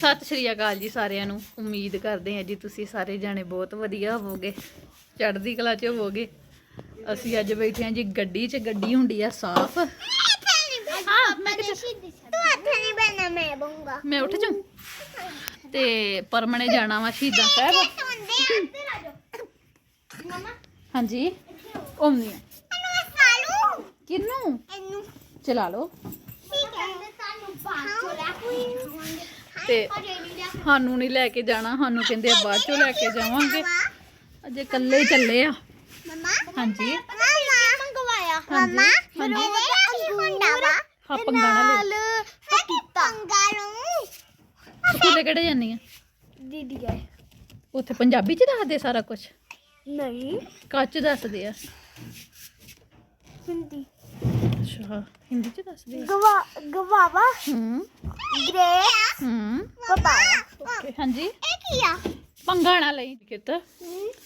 ਸਤਿ ਸ਼੍ਰੀ ਅਕਾਲ ਜੀ ਸਾਰਿਆਂ ਨੂੰ। ਉਮੀਦ ਕਰਦੇ ਹਾਂ ਜੀ ਤੁਸੀਂ ਸਾਰੇ ਜਾਣੇ ਬਹੁਤ ਵਧੀਆ ਹੋਵੋਗੇ ਚੜ੍ਹਦੀ ਕਲਾ 'ਚ ਹੋਵੋਗੇ। ਅਸੀਂ ਅੱਜ ਬੈਠੇ ਹਾਂ ਜੀ ਗੱਡੀ 'ਚ ਗੱਡੀ ਹੁੰਦੀ ਆ ਸਾਫ਼। ਹਾਂ ਮੈਂ ਕਿਹਾ ਤੂੰ ਹੱਥ ਨਹੀਂ ਬਣਾ ਮੈਂ ਬਉਂਗਾ ਮੈਂ ਉੱਠ ਜਾਉਂ ਤੇ ਪਰਮਣੇ ਜਾਣਾ ਵਾ ਸ਼ਹੀਦਾਂ ਸਾਹਿਬ। ਜਾ ਹਾਂਜੀ ਸਾਲੂ ਕਿੰਨੂੰ ਚਲਾ ਲਓ। ਠੀਕ ਹੈ। ਤੁਹਾਨੂੰ ਬਾਹਰ ਚੋਂ ਰੱਖੂਈ ਤੇ ਸਾਨੂੰ ਨਹੀਂ ਲੈ ਕੇ ਜਾਣਾ ਸਾਨੂੰ ਕਹਿੰਦੇ ਆ ਬਾਅਦ ਚੋਂ ਲੈ ਕੇ ਜਾਵਾਂਗੇ। ਅਜੇ ਇਕੱਲੇ ਹੀ ਚੱਲੇ ਆ। ਮਮਾ ਹਾਂਜੀ। ਮੰਗਵਾਇਆ ਮਮਾ ਹੁੰਦਾ ਵਾ ਹਾਂ ਲੈ ਕਿਹੜੇ ਜਾਂਦੀ ਆ? ਦੀਦੀ ਗਏ ਉੱਥੇ ਪੰਜਾਬੀ ਚ ਦੱਸਦੇ ਸਾਰਾ ਕੁਝ ਨਹੀਂ। ਕੱਚ ਦੱਸਦੇ ਆ। ਹਿੰਦੀ। ਅੱਛਾ ਹਿੰਦੀ ਚ ਦੱਸਦੇ ਆ ਗਵਾ ਗਵਾਵਾ ਹੂੰ ਗ੍ਰੇ ਹੂੰ ਓਕੇ ਹਾਂਜੀ ਇਹ ਕੀ ਆ ਪੰਗਾਣਾ ਲਈ ਕਿਤ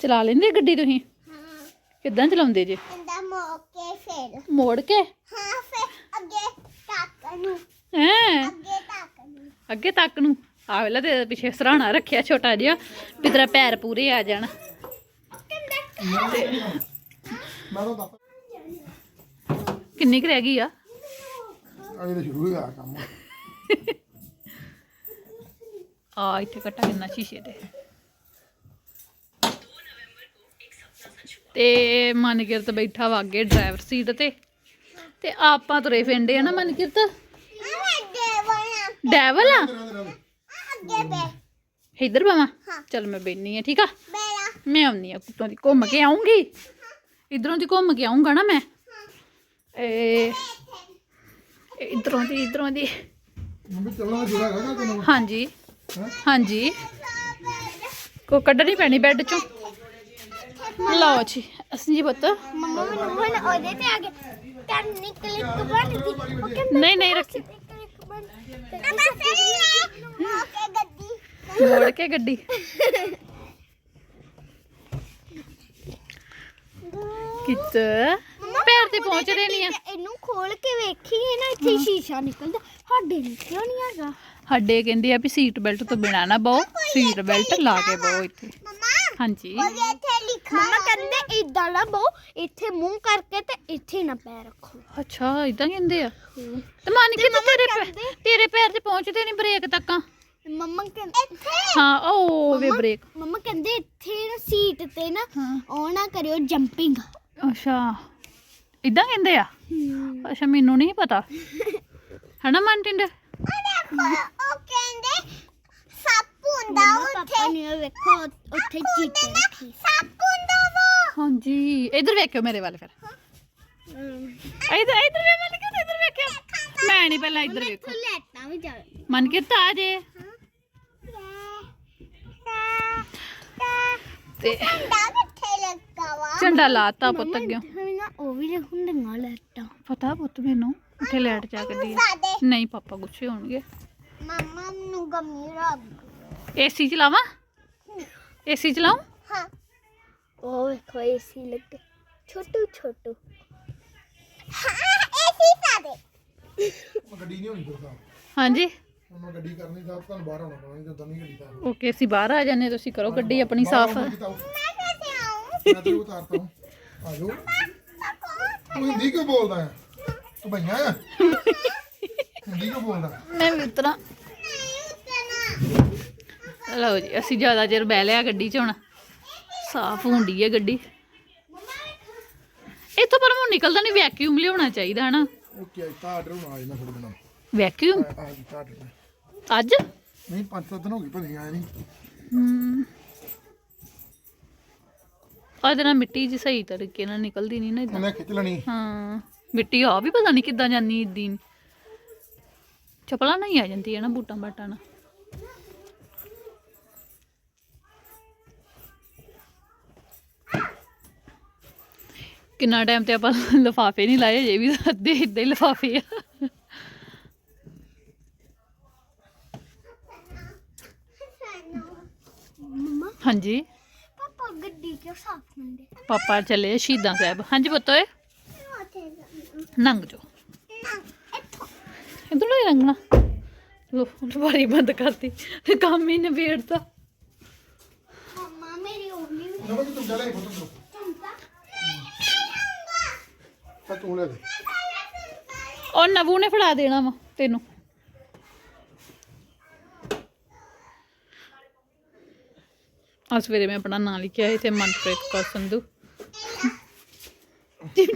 ਚਲਾ ਲੈਂਦੇ ਗੱਡੀ ਤੁਸੀਂ ਹਾਂ ਕਿੱਦਾਂ ਚਲਾਉਂਦੇ ਜੇ ਫੇਰ ਮੋੜ ਕੇ ਹਾਂ ਫੇਰ ਅੱਗੇ ਤੱਕ ਨੂੰ ਹੈ ਅੱਗੇ ਤੱਕ ਨੂੰ ਅੱਗੇ ਤੱਕ ਨੂੰ ਆ ਵੇਲਾ ਤੇ ਪਿੱਛੇ ਸਰਾਣਾ ਰੱਖਿਆ ਛੋਟਾ ਜਿਹਾ ਵੀ ਤੇਰਾ ਪੈਰ ਪੂਰੇ ਆ ਜਾਣ ਕਿੰਨੀ ਕੁ ਰਹਿ ਗਈ ਆ? ਅਜੇ ਤਾਂ ਸ਼ੁਰੂ ਹੋਇਆ ਕੰਮ। ਆ ਇੱਥੇ ਕੱਟਾ ਕਿੰਨਾ ਸ਼ੀਸ਼ੇ ਤੇ। ਤੇ ਮਨਕਿਰਤ ਬੈਠਾ ਵਾ ਅੱਗੇ ਡਰਾਈਵਰ ਸੀਟ ਤੇ। ਤੇ ਆਪਾਂ ਤੁਰੇ ਫਿਰਦੇ ਆ ਨਾ ਮਨਕਿਰਤ? ਡੈਵਲ ਆ? ਅੱਗੇ ਬੇ ਇੱਧਰ ਬਾਵਾ। ਹਾਂ। ਚਲ ਮੈਂ ਬੈਣੀ ਆ ਠੀਕ ਆ? ਮੈਂ ਆਉਣੀ ਆ ਕੁੱਤੋਂ ਦੀ ਘੁੰਮ ਕੇ ਆਉਂਗੀ। ਇਧਰੋਂ ਦੀ ਘੁੰਮ ਕੇ ਆਉਂਗਾ ਨਾ ਮੈਂ। ਏ ਇਧਰੋਂ ਦੀ ਇਧਰੋਂ ਦੀ। ਮੰਮੀ ਚੱਲਣਾ ਜੁੜਾ ਹੈਗਾ ਕਿ ਤੈਨੂੰ ਹਾਂਜੀ? ਹਾਂਜੀ। ਕੋ ਕੱਢਣੀ ਪੈਣੀ ਬੈੱਡ ਚੋਂ? ਲਓ ਜੀ ਅਸੀਂ ਜੀ ਪੁੱਤ। ਮੰਮਾ ਮੈਨੂੰ ਹੁਣ ਉਹਦੇ ਤੇ ਆ ਨਹੀਂ ਨਹੀਂ ਰੱਖੀ। ਮੋੜ ਕੇ ਗੱਡੀ। ਕਿਤ ਪੈਰ ਤੇ ਪਹੁੰਚਦੇ ਨਹੀਂ ਆ। ਇਹਨੂੰ ਖੋਲ ਕੇ ਵੇਖੀਏ ਨਾ ਇੱਥੇ ਸ਼ੀਸ਼ਾ ਨਿਕਲਦਾ। ਸਾਡੇ ਨਿਕਲਿਆ ਨਹੀਂ ਹੈਗਾ। ਸਾਡੇ ਕਹਿੰਦੇ ਆ ਵੀ ਸੀਟ ਬੈਲਟ ਤੋਂ ਬਿਨਾ ਨਾ ਬਹੁ ਸੀਟ ਬੈਲਟ ਲਾ ਕੇ ਬਹੁ ਇੱਥੇ। ਮਮਾ ਹਾਂਜੀ। ਉਹ ਇੱਥੇ ਲਿਖਾ ਮਮਾ ਕਹਿੰਦੇ ਇਦਾਂ ਨਾ ਬੋ ਇੱਥੇ ਮੂੰਹ ਕਰਕੇ ਤੇ ਇੱਥੇ ਨਾ ਪੈਰ ਰੱਖੋ। ਅੱਛਾ ਇਦਾਂ ਕਹਿੰਦੇ ਆ? ਤੇ ਮੰਨ ਕੇ ਤੇਰੇ ਪੈ- ਤੇਰੇ ਪੈਰ ਤੇ ਪਹੁੰਚਦੇ ਨਹੀਂ ਬ੍ਰੇਕ ਤੱਕਾਂ? ਮੰਮਾ ਕਹਿੰਦੇ ਹਾਂ ਉਹ ਵੇ ਬ੍ਰੇਕ ਮੰਮਾ ਕਹਿੰਦੇ ਇੱਥੇ ਨਾ ਸੀਟ ਤੇ ਨਾ ਹਾਂ। ਉਹ ਨਾ ਕਰਿਓ ਜੰਪਿੰਗ ਅੱਛਾ। ਇਦਾਂ ਕਹਿੰਦੇ ਆ? ਅੱਛਾ ਮੈਨੂੰ ਨਹੀਂ ਪਤਾ। ਹਨਾ ਮਨਟਿੰਡ? ਉਹ ਕਹਿੰਦੇ ਸੱਪ ਹੁੰਦਾ ਉੱਥੇ। ਨੇ ਵੇਖੋ ਉੱਥੇ ਚੀਤੇ ਰੱਖੀ ਸੱਪ ਹੁੰਦਾ ਵਾ। ਹਾਂਜੀ ਇਧਰ ਵੇਖਿਓ ਮੇਰੇ ਵੱਲ ਫਿਰ। ਇਧਰ ਇਧਰ ਵੇ ਮਨ ਕੇ ਇਧਰ ਵੇਖਿਓ। ਮੈਂ ਨਹੀਂ ਪਹਿਲਾਂ ਇਧਰ ਵੇਖੋ। ਲੈਟਾਂ ਵੀ ਜਾਵੇ ਮਨ ਕੇ ਤਾਂ ਆ ਜੇ ਤੇ ਝੰਡਾ ਕਿੱਥੇ ਲੱਗਾ ਵਾ? ਝੰਡਾ ਲਾਤਾ ਪੁੱਤ ਅੱਗੇ ਉਹ ਵੀ ਲਿਖਣ ਦੇਣਾ ਲੈਟਾ ਪਤਾ ਪੁੱਤ ਮੈਨੂੰ ਉੱਥੇ ਲੈਟ ਚੱਕਦੀ ਹੈ ਨਹੀਂ ਪਾਪਾ ਗੁੱਸੇ ਹੋਣਗੇ ਮਮਾ ਨੂੰ ਗਮੀ ਰੱਬ ਏਸੀ ਚਲਾਵਾਂ ਏਸੀ ਚਲਾਉਂ ਹਾਂ ਉਹ ਵੇਖੋ ਏਸੀ ਲੱਗੇ ਛੋਟੂ ਛੋਟੂ ਹਾਂ ਏਸੀ ਸਾਦੇ ਗੱਡੀ ਨਹੀਂ ਹੋਣੀ ਕੋਸਾ ਹਾਂਜੀ ਉਹਨਾਂ ਗੱਡੀ ਕਰਨੀ ਤਾਂ ਤੁਹਾਨੂੰ ਬਾਹਰ ਆਉਣਾ ਪੈਣਾ ਜਦੋਂ ਨਹੀਂ ਗੱਡੀ ਤਾਂ ਓਕੇ ਅਸੀਂ ਬਾਹਰ ਆ ਜਾਂਦੇ ਤੁਸੀਂ ਕਰੋ ਗੱਡੀ ਆਪਣੀ ਸਾਫ਼ ਮੈਂ ਕਿੱਥੇ ਆਉਂ ਮੈਂ ਤੇ ਉਤਾਰਤਾ ਹਾਂ ਆ ਜਾਓ ਤੂੰ ਹਿੰਦੀ ਕਿਉਂ ਬੋਲਦਾ ਹੈ? ਤੂੰ ਭਈਆ ਹੈ ਹਿੰਦੀ ਕਿਉਂ ਬੋਲਦਾ ਮੈਂ ਵੀ ਲਓ ਜੀ ਅਸੀਂ ਜ਼ਿਆਦਾ ਚਿਰ ਬਹਿ ਲਿਆ ਗੱਡੀ 'ਚ ਹੁਣ। ਸਾਫ਼ ਹੁੰਦੀ ਹੈ ਗੱਡੀ। ਇੱਥੋਂ ਪਰ ਹੁਣ ਨਿਕਲਦਾ ਨਹੀਂ ਵੈਕਿਊਮ ਲਿਆਉਣਾ ਚਾਹੀਦਾ ਹਨਾ? ਵੈਕਿਊਮ ਅੱਜ? ਨਹੀਂ ਪੰਜ ਸੱਤ ਦਿਨ ਹੋ ਗਏ ਭਲੀ ਆਏ ਨਹੀਂ। ਆ ਇਹਦੇ ਨਾਲ ਮਿੱਟੀ ਜੀ ਸਹੀ ਤਰੀਕੇ ਨਾਲ ਨਿਕਲਦੀ ਨਹੀਂ ਨਾ ਇਦਾਂ ਖਿੱਚ ਲੈਣੀ। ਹਾਂ ਮਿੱਟੀ ਆ ਵੀ ਪਤਾ ਨਹੀਂ ਕਿੱਦਾਂ ਜਾਂਦੀ ਇਦੀ ਚਪਲਾ ਨਹੀਂ ਆ ਜਾਂਦੀ ਹੈ ਨਾ ਬੂਟਾਂ ਬਾਟਾਂ ਨਾਲ। ਕਿੰਨਾ ਟਾਈਮ ਤੇ ਆਪਾਂ ਲਫਾਫੇ ਨਹੀਂ ਲਾਏ ਜੇ ਵੀ ਅੱਧੇ ਇੱਦਾਂ ਹੀ ਲਫਾਫੇ ਆ। ਹਾਂਜੀ। ਪਾਪਾ ਚਲੇ ਸ਼ਹੀਦਾਂ ਸਾਹਿਬ। ਹਾਂਜੀ ਪੁੱਤ ਓਏ। ਨੰਗ ਜੋ। ਇਦੋਂ ਨਹੀਂ ਰੰਗਣਾ ਲੋ ਬਾਰੀ ਬੰਦ ਕਰਤੀ। ਕੰਮ ਹੀ ਨਵੇੜਤਾ ਮੰਮਾ ਮੇਰੀ ਉਮੀ ਨਾ ਤੂੰ ਚਲੇ ਫੋਟੋ ਤੋਂ ਤਾਂ ਤੂੰ ਲੈ ਦੇ। ਉਹ ਨਵੂ ਨੇ ਫੜਾ ਦੇਣਾ ਵਾ ਤੈਨੂੰ। ਆ ਸਵੇਰੇ ਮੈਂ ਆਪਣਾ ਨਾਂ ਲਿਖਿਆ ਤੇ ਮਨਪ੍ਰੀਤ ਕੌਰ ਸੰਧੂ।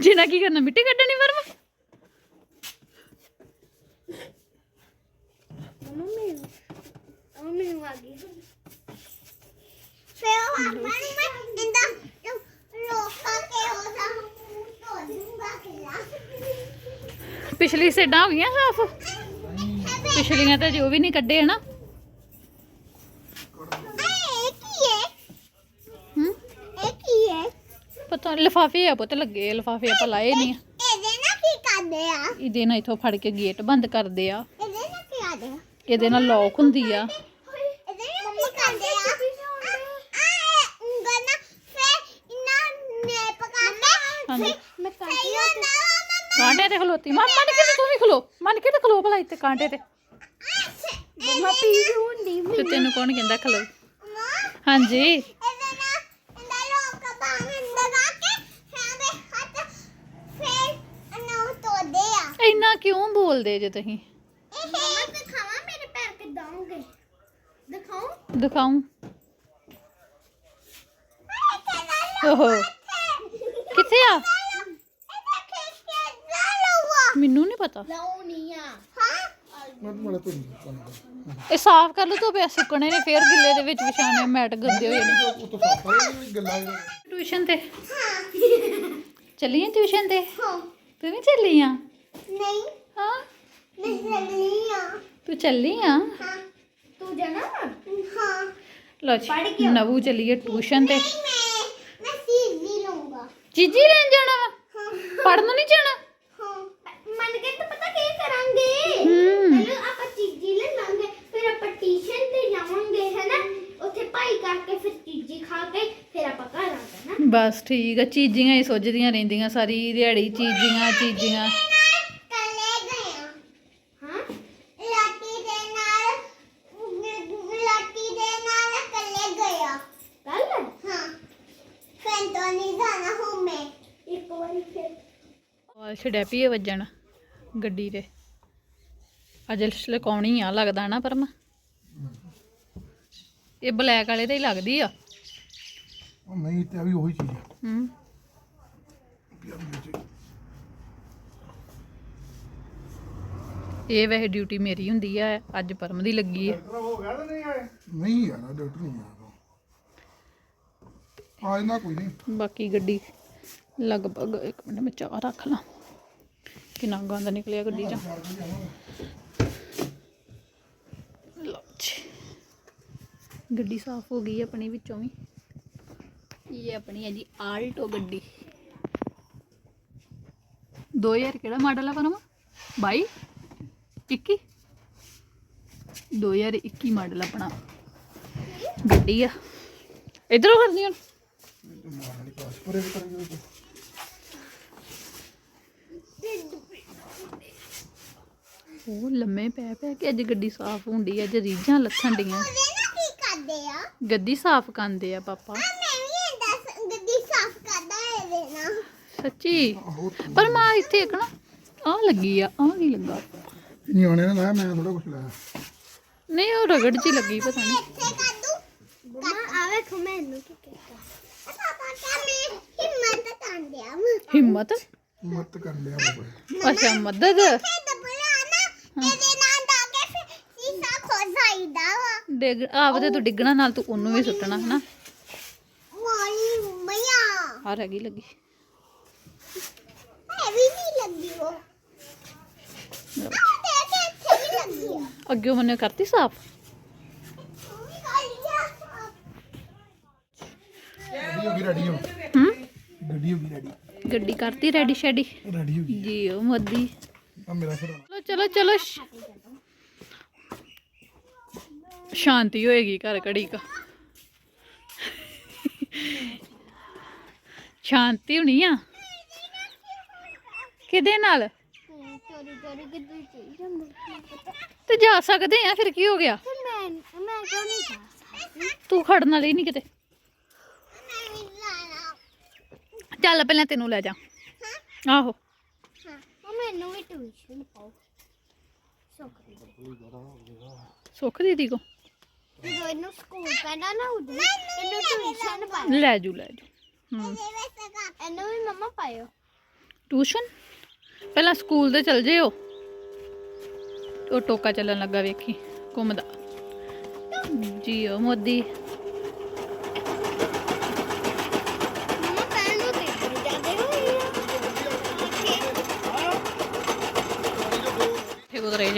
ਜਿਨਾ ਕੀ ਕਰਨਾ ਮਿੱਟੀ ਕੱਢਣੀ ਵਰਮਾ ਮੰਮਾ ਮੈਨੂੰ ਉਹ ਮੈਨੂੰ ਆ ਗਈ। ਫੇਰ ਉਹ ਪਾਣੀ ਮੈਂ ਇੰਦਾ ਲੋਕਾ ਕੇ ਉਹਦਾ ਧੋ ਦੂੰਗਾ ਕਿਲਾ ਪਿਛਲੀ ਸੇਡਾਂ ਹੋ ਗਈਆਂ ਸਾਫ਼। ਪਿਛਲੀਆਂ ਤਾਂ ਜੋ ਵੀ ਨਹੀਂ ਕੱਢੇ ਹਨਾ ਇਹ ਕੀ ਹੈ ਹੂੰ ਇਹ ਕੀ ਹੈ ਪਤਾ ਲਿਫਾਫੇ ਆ ਪੁੱਤ ਲੱਗੇ ਲਿਫਾਫੇ ਆਪਾਂ ਲਾਏ ਨਹੀਂ ਆ। ਇਹਦੇ ਨਾਲ ਕੀ ਕਰਦੇ ਆ? ਇਹਦੇ ਨਾਲ ਇਥੋਂ ਫੜ ਕੇ ਗੇਟ ਬੰਦ ਕਰਦੇ ਆ। ਇਹਦੇ ਨਾਲ ਕੀ ਕਰਦੇ ਆ? ਇਹਦੇ ਨਾਲ ਲੌਕ ਹੁੰਦੀ ਆ। ਇਹਦੇ ਨਾਲ ਕੀ ਕਰਦੇ ਆ? ਆ ਉਂਗਲ ਨਾ ਫੇਰ ਇਨਾ ਨੇ ਪਕਾਤੇ ਹਾਂਜੀ। ਮੈਂ ਕਾਂਟੀ ਹੁੰਦਾ ਕਾਂਟੇ ਤੇ ਖਲੋਤੀ। ਮਾਂ ਮੰਨ ਕੇ ਤੇ ਵੀ ਖਲੋ। ਮੰਨ ਕੇ ਤੇ ਖਲੋ ਭਲਾ ਇੱਥੇ ਕਾਂਟੇ ਤੇ। ਮੰਮਾ ਪੀ ਹੁੰਦੀ ਤੇ ਤੈਨੂੰ ਕੌਣ ਕਹਿੰਦਾ ਖਲੋ? ਹਾਂਜੀ ਇਹਦੇ ਨਾਲ ਇੰਦਾ ਲੋਕ ਬਾਹਰ ਲਗਾ ਕੇ ਫੇਰ ਦੇ ਹੱਥ ਫੇਰ ਅਨੂ ਤੋਦੇ ਆ ਇੰਨਾ ਕਿਉਂ ਬੋਲਦੇ ਜੇ ਤੁਸੀਂ? ਮੰਮਾ ਦਿਖਾਵਾਂ ਮੇਰੇ ਪੈਰ ਕਿੱਦਾਂ ਹੋਗੇ ਦਿਖਾਉਂ ਦਿਖਾਉਂ ਓਹੋ। ਕਿੱਥੇ ਆ? ਮੈਨੂੰ ਨਹੀਂ ਪਤਾ। ਆ ਇਹ ਸਾਫ਼ ਕਰ ਲਓ ਧੋਪਿਆ ਸੁੱਕਣੇ ਨੇ ਫੇਰ ਗਿੱਲੇ ਦੇ ਵਿੱਚ ਵਿਛਾਣੇ ਮੈਟ ਗੰਦੇ ਹੋਏ ਨੇ। ਟਿਊਸ਼ਨ ਤੇ। ਹਾਂ ਚੱਲੀਆਂ ਟਿਊਸ਼ਨ ਤੇ? ਹਾਂ। ਤੂੰ ਵੀ ਚੱਲੀ ਆ? ਨਹੀਂ। ਹਾਂ। ਮੈਂ ਚੱਲੀ ਆ। ਤੂੰ ਚੱਲੀ ਆ? ਹਾਂ। ਤੂੰ ਜਾਣਾ ਹਾਂ। ਲੋ ਜੀ ਨਵੂ ਚੱਲੀਏ ਟਿਊਸ਼ਨ ਤੇ। ਨਹੀਂ ਮੈਂ ਮੈਂ ਸੀਜ਼ੀ ਲਊਂਗਾ। ਚੀਜੀ ਲੈਣ ਜਾਣਾ ਵਾ? ਹਾਂ। ਪੜਨ ਨਹੀਂ ਜਾਣਾ? ਹਾਂ। ਮੰਨ ਕੇ ਤਾਂ ਪਤਾ ਕੀ ਕਰਾਂਗੇ? ਹੂੰ। ਪਹਿਲਾਂ ਆਪਾਂ ਚੀਜ਼ੀ ਲੈ ਲਾਂਗੇ ਫਿਰ ਆਪਾਂ ਟਿਊਸ਼ਨ ਤੇ ਜਾਵਾਂਗੇ ਹੈਨਾ? ਉੱਥੇ ਭਾਈ ਕਰਕੇ ਫਿਰ ਚੀਜ਼ੀ ਖਾ ਕੇ ਫਿਰ ਆਪਾਂ ਘਰ ਆ ਜਾਣਾ। ਬਸ ਠੀਕ ਆ ਚੀਜ਼ੀਆਂ ਹੀ ਸੁੱਜਦੀਆਂ ਰਹਿੰਦੀਆਂ ਸਾਰੀ ਦਿਹਾੜੀ ਚੀਜ਼ੀਆਂ ਚੀਜ਼ੀਆਂ ਕੱਲੇ ਗਏ ਹਾਂ ਲਾਟੀ ਦੇ ਨਾਲ ਲਾਟੀ ਦੇ ਨਾਲ ਕੱਲੇ ਗਿਆ ਕੱਲ ਹਾਂ ਫਿਰ ਤੋਂ ਨਹੀਂ ਜਾਣਾ ਹੂੰ ਮੈਂ ਇੱਕ ਵਾਰੀ ਫਿਰ ਆ ਛੜਿਆ ਪੀਏ ਵੱਜਣ ਗੱਡੀ ਤੇ। ਅੱਜ ਲਕਾਉਣੀ ਆ ਲੱਗਦਾ ਨਾ ਪਰਮਾ। ਇਹ ਬਲੈਕ ਵਾਲੇ ਤੇ ਹੀ ਲੱਗਦੀ ਆ। ਉਹ ਨਹੀਂ ਤੇ ਵੀ ਉਹੀ ਚੀਜ਼ ਆ। ਹੂੰ। ਇਹ ਵੈਸੇ ਡਿਊਟੀ ਮੇਰੀ ਹੁੰਦੀ ਆ ਅੱਜ ਪਰਮ ਦੀ ਲੱਗੀ ਆ। ਨਹੀਂ ਯਾਰ ਡਾਕਟਰ ਨਹੀਂ ਆਇਆ ਆ ਇਹਨਾਂ ਕੋਈ ਨਹੀਂ। ਬਾਕੀ ਗੱਡੀ ਲਗਭਗ ਇੱਕ ਮਿੰਟ ਮੈਂ ਚਾਹ ਰੱਖ ਲਾਂ। ਕਿੰਨਾ ਗੰਦ ਨਿਕਲਿਆ ਗੱਡੀ ਚੋਂ। ਲਓ ਜੀ। ਗੱਡੀ ਸਾਫ਼ ਹੋ ਗਈ ਆਪਣੀ ਵਿੱਚੋਂ ਵੀ। ਇਹ ਆਪਣੀ ਹੈ ਜੀ ਆਲਟੋ ਗੱਡੀ। 2000 ਕਿਹੜਾ ਮਾਡਲ ਆ ਪਰਮ? 22 21 2021 ਮਾਡਲ ਆਪਣਾ। ਗੱਡੀ ਆ। ਇਧਰੋਂ ਕਰਨੀ ਹੁਣ ਮਾਰਨੀ ਪਾਸ ਪਰੇ ਵੀ ਉਹ ਲੰਮੇ ਪੈ ਪੈ ਕੇ ਅੱਜ ਗੱਡੀ ਸਾਫ਼ ਹੁੰਦੀ ਅੱਜ ਰੀਝਾਂ ਲੱਥਣ ਡੀਆਂ। ਕੀ ਕਰਦੇ ਆ? ਗੱਡੀ ਸਾਫ਼ ਕਰਦੇ ਆ ਪਾਪਾ। ਮੈਂ ਵੀ ਇਹਦਾ ਗੱਡੀ ਸਾਫ਼ ਕਰਦਾ ਇਹਦੇ ਨਾਲ। ਸੱਚੀ? ਪਰ ਮਾਂ ਇੱਥੇ ਇੱਕ ਨਾ ਆ ਲੱਗੀ ਆ ਆ ਕੀ ਲੱਗਾ। ਨਹੀਂ ਆਣੇ ਨਾ ਲਾਇਆ ਮੈਂ ਥੋੜਾ ਕੁਝ ਲਾਇਆ। ਨਹੀਂ ਉਹ ਰਗੜ ਚ ਹੀ ਲੱਗੀ ਪਤਾ ਨਹੀਂ। ਇੱਥੇ ਕਰ ਦੂ। ਮੰਮਾ ਆਵੇ ਖੋ ਮੈਨੂੰ ਕੀ ਕਹਿੰਦਾ ਪਾਪਾ ਕਾ ਮੈਂ ਹਿੰਮਤ ਕਾਂਦਿਆ ਮੈਂ ਹਿੰਮਤ? ਮਤ ਕਰ ਲਿਆ ਬਾਬਾ ਅੱਛਾ ਮਦਦ। ਤੇ ਦਬਲਾ ਨਾ ਇਹਦੇ ਨਾਲ ਦਾ ਕੇ ਫਿਰ ਸੀਸਾ ਖੋ ਜਾਈਦਾ ਵਾ। ਡਿੱਗ ਆਪਦੇ ਤੂੰ ਡਿੱਗਣਾ ਨਾਲ ਤੂੰ ਉਹਨੂੰ ਵੀ ਸੁੱਟਣਾ ਹਨਾ? ਮੋਈ ਮਈਆ ਆ। ਰਹਿ ਗਈ ਲੱਗੀ। ਇਹ ਵੀ ਨਹੀਂ ਲੱਗੀ ਉਹ। ਲਓ। ਆ ਦੇਖ ਇੱਥੇ ਵੀ ਲੱਗੀ ਆ। ਅੱਗੇ ਉਹਨੇ ਕਰਤੀ ਸਾਫ਼? ਉਹ ਵੀ ਕਰ ਲਿਆ ਗੱਡੀ ਹੋ ਗਈ ਰੈਡੀ ਹੋ ਹੂੰ? ਗੱਡੀ ਹੋ ਗਈ ਰੈਡੀ ਗੱਡੀ ਕਰਤੀ ਰੈਡੀ ਸ਼ੈਡੀ ਰੈਡੀ ਹੋ ਗਈ। ਜੀ ਉਹ ਮੋਦੀ। ਆ ਮੇਰਾ ਫਿਰ ਚਲੋ ਚਲੋ ਸ਼ਾਂਤੀ ਹੋਏਗੀ ਘਰ ਘੜੀ ਕਾ। ਸ਼ਾਂਤੀ ਹੋਣੀ ਆ? ਕਿਹਦੇ ਨਾਲ? ਚੋਰੀ ਚੋਰੀ ਕਿੱਥੇ ਚੀ ਜਾਂਦੇ ਤੇ ਜਾ ਸਕਦੇ ਆ, ਫਿਰ ਕੀ ਹੋ ਗਿਆ? ਮੈਂ ਮੈਂ ਕਿਉਂ ਨਹੀਂ ਜਾ ਸਕਦੀ ਤੂੰ ਖੜਨ ਵਾਲੀ ਨਹੀਂ ਕਿਤੇ। ਚੱਲ, ਪਹਿਲਾਂ ਤੈਨੂੰ ਲੈ ਜਾ। ਆਹੋ। ਮੈਨੂੰ ਵੀ ਟਿਊਸ਼ਨ ਪਾਓ ਸੁੱਖ ਦੀਦੀ। ਕੋ? ਜਦੋਂ ਇਹਨੂੰ ਸਕੂਲ ਪੈਣਾ ਨਾ ਉਦੋਂ ਇਹਨੂੰ ਟਿਊਸ਼ਨ ਪਾਓ ਲੈ ਜੂ ਲੈ ਜੂ ਹੂੰ ਇਹਨੂੰ ਵੀ ਮੰਮਾ ਪਾਇਓ। ਟਿਊਸ਼ਨ? ਪਹਿਲਾਂ ਸਕੂਲ ਤੇ ਚਲ ਜਿਓ। ਉਹ ਟੋਕਾ ਚੱਲਣ ਲੱਗਾ ਵੇਖੀ ਘੁੰਮਦਾ। ਜੀਓ ਮੋਦੀ।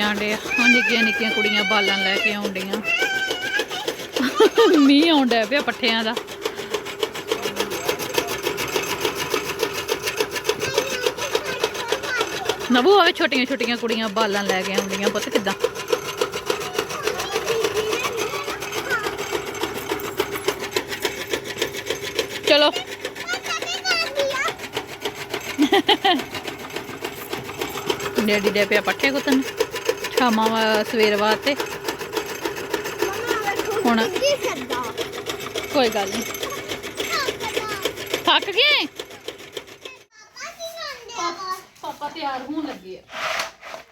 ਇੱਥੇ ਕੁਦਰੇ ਨਿੱਕੀਆਂ ਨਿੱਕੀਆਂ ਕੁੜੀਆਂ ਬਾਲਣ ਲੈ ਕੇ ਆਉਂਦੀਆਂ ਮੀਂਹ ਆਉਂਦਾ ਪਿਆ ਪੱਠਿਆਂ ਦਾ। ਨਵੂ ਆਵੇ ਛੋਟੀਆਂ ਛੋਟੀਆਂ ਕੁੜੀਆਂ ਬਾਲਾਂ ਲੈ ਕੇ ਆਉਂਦੀਆਂ ਪੁੱਤ ਕਿੱਦਾਂ? ਚਲੋ। ਡੈਡੀ ਦੇ ਪਿਆ ਪੱਠੇ ਕੁੱਤਨ ਸ਼ਾਮਾਂ ਵਾ- ਸਵੇਰ ਵਾਸਤੇ। ਹੁਣ ਕੀ ਕੋਈ ਗੱਲ ਨਹੀਂ ਥੱਕ ਗਏ? ਪਾਪਾ ਤਿਆਰ ਹੋਣ ਲੱਗੇ ਆ।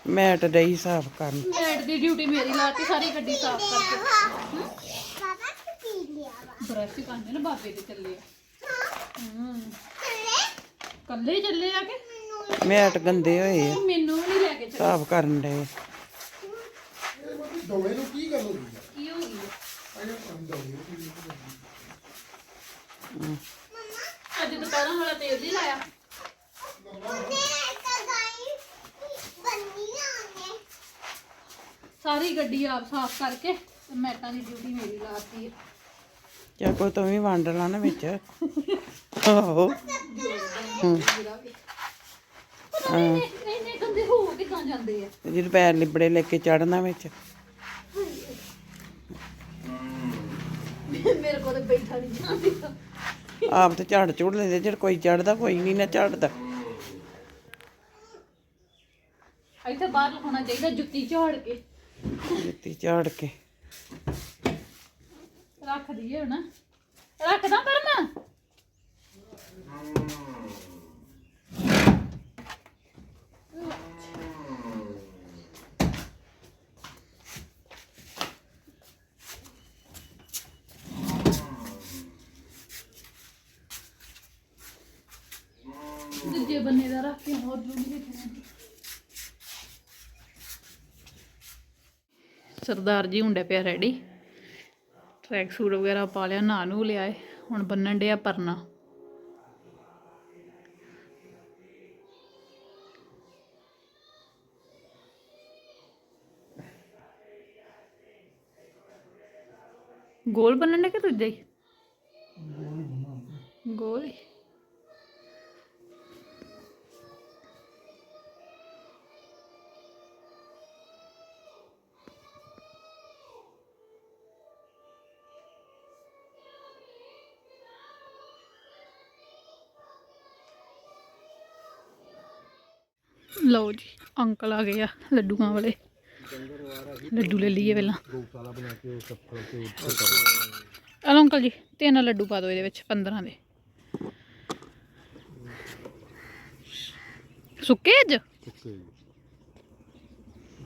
ਮੈਟ ਡਈ ਸਾਫ਼ ਕਰਨ। ਮੈਡ ਦੀ ਡਿਊਟੀ ਮੇਰੀ ਲਾਤੀ ਸਾਰੀ ਗੱਡੀ ਸਾਫ਼ ਕਰਕੇ। ਬਾਬਾ ਤੂੰ ਪੀ ਲਿਆ ਵਾ ਬਰਸ਼ ਕਰਨੇ ਨਾ ਬਾਬੇ ਦੇ ਚੱਲੇ ਆ। ਹੂੰ। ਚੱਲੇ ਕੱਲੇ ਚੱਲੇ ਆ ਕਿ? ਮੈਟ ਗੰਦੇ ਹੋਏ ਆ। ਮੈਨੂੰ ਵੀ ਨਹੀਂ ਲੈ ਕੇ ਚੱਲੇ। ਸਾਫ਼ ਕਰਨ ਡਏ। ਦੋਵੇਂ ਨੂੰ ਕੀ ਗੱਲ ਹੋ ਗਈ ਆ? ਕੀ ਹੋ ਗਈ ਆਇਆ ਕੰਮ ਦਾ ਹੋਇਆ ਅੱਜ ਦੁਪਹਿਰਾਂ ਵਾਲਾ ਤੇਲ ਨਹੀਂ ਲਾਇਆ? ਉਹਨੇ ਇੱਕ ਗਾਈ ਬੰਨੀ ਆਨੇ ਸਾਰੀ ਗੱਡੀ ਆਪ ਸਾਫ਼ ਕਰਕੇ ਤੇ ਮੈਟਾਂ ਦੀ ਡਿਊਟੀ ਮੇਰੀ ਲਾਤੀ ਹੈ ਜਾਂ ਕੋਈ ਤੂੰ ਵੀ ਵੰਡ ਲਾ ਨਾ ਵਿੱਚ। ਆਹੋ। ਹੂੰ। ਪਤਾ ਨਹੀਂ ਇੰਨੇ ਗੰਦੇ ਹੋ ਕਿੱਦਾਂ ਜਾਂਦੇ ਆ? ਜਦੋਂ ਪੈਰ ਲਿਬੜੇ ਲੈ ਕੇ ਚੜਨਾ ਵਿੱਚ। ਮੇਰੇ ਕੋਲ ਤੇ ਬੈਠਾ ਨਹੀਂ ਜਾਂਦਾ। ਆਪ ਤੇ ਝਾੜ ਝੂੜ ਲੈਂਦੇ ਜਦ ਕੋਈ ਚੜਦਾ ਕੋਈ ਨਹੀਂ ਨਾ ਝਾੜਦਾ। ਇੱਥੇ ਬਾਹਰ ਹੋਣਾ ਚਾਹੀਦਾ ਜੁੱਤੀ ਝਾੜ ਕੇ। ਜੁੱਤੀ ਝਾੜ ਕੇ। ਰੱਖ ਦਈਏ ਹੁਣ। ਰੱਖਦਾ ਪਰਮਾ? ਦੂਜੇ ਹੋਰ ਜੂਗੀ ਦੇਖਣਾ ਸਰਦਾਰ ਜੀ ਹੁੰਦੇ ਪਿਆ ਰੈਡੀ ਟਰੈਕ ਸੂਟ ਵਗੈਰਾ ਪਾ ਲਿਆ ਨੂੰ ਲਿਆ ਏ। ਹੁਣ ਬੰਨਣ ਡਿਆ ਪਰਨਾ। ਗੋਲ ਬੰਨਣ ਕਿ ਦੂਜਾ ਹੀ? ਗੋਲ ਹੀ। ਲਓ ਜੀ ਅੰਕਲ ਆ ਗਏ ਆ ਲੱਡੂਆਂ ਵਾਲੇ। ਲੱਡੂ ਲੈ ਲਈਏ ਪਹਿਲਾਂ। ਹਲੋ ਅੰਕਲ ਜੀ ਤਿੰਨ ਲੱਡੂ ਪਾ ਦਿਓ ਇਹਦੇ ਵਿੱਚ 15 ਦੇ। ਸੁੱਕੇ ਅੱਜ?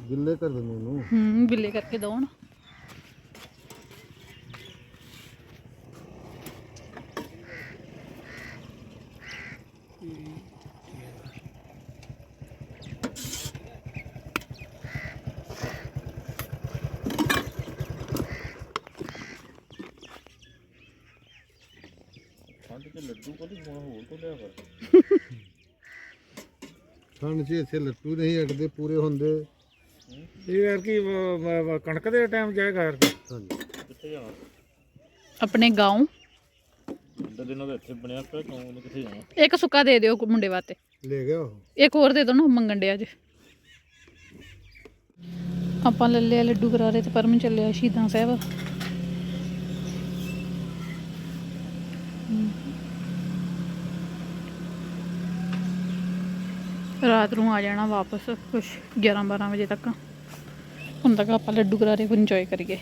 ਗਿੱਲੇ ਕਰ ਦਿੰਦੇ ਨੂੰ ਹੂੰ ਗਿੱਲੇ ਕਰਕੇ ਦੋ ਨਾ। ਠੰਡ 'ਚ ਇੱਥੇ ਲੱਟੂ ਨਹੀਂ ਅਟਦੇ ਪੂਰੇ ਹੁੰਦੇ। ਇਹ ਯਾਰ ਕੀ ਕਣਕ ਦੇ ਟਾਈਮ ਜਾਏਗਾ ਯਾਰ ਹਾਂਜੀ। ਆਪਣੇ ਗਾਉਂ। ਅੱਧੇ ਦਿਨਾਂ ਦਾ ਇੱਥੇ ਬਣਿਆ ਪਿਆ ਕਿਉਂ ਉਹਨੇ ਕਿੱਥੇ ਜਾਣਾ? ਇੱਕ ਸੁੱਕਾ ਦੇ ਦਿਓ ਮੁੰਡੇ ਵਾਸਤੇ। ਲੈ ਗਿਆ ਉਹ। ਇੱਕ ਹੋਰ ਦੇ ਦੋ ਨਾ ਮੰਗਣ ਡਿਆ ਅੱਜ ਆਪਾਂ ਲੈ ਲਿਆ ਲੱਡੂ ਕਰਾਰੇ ਤੇ ਪਰਮ ਚੱਲਿਆ ਸ਼ਹੀਦਾਂ ਸਾਹਿਬ। ਰਾਤ ਨੂੰ ਆ ਜਾਣਾ ਵਾਪਸ ਕੁਛ 11 12 ਵਜੇ ਤੱਕ। ਹੁਣ ਤੱਕ ਆਪਾਂ ਲੱਡੂ ਕਰਾਰੇ ਫਿਰ ਇੰਜੋਏ ਕਰੀਏ।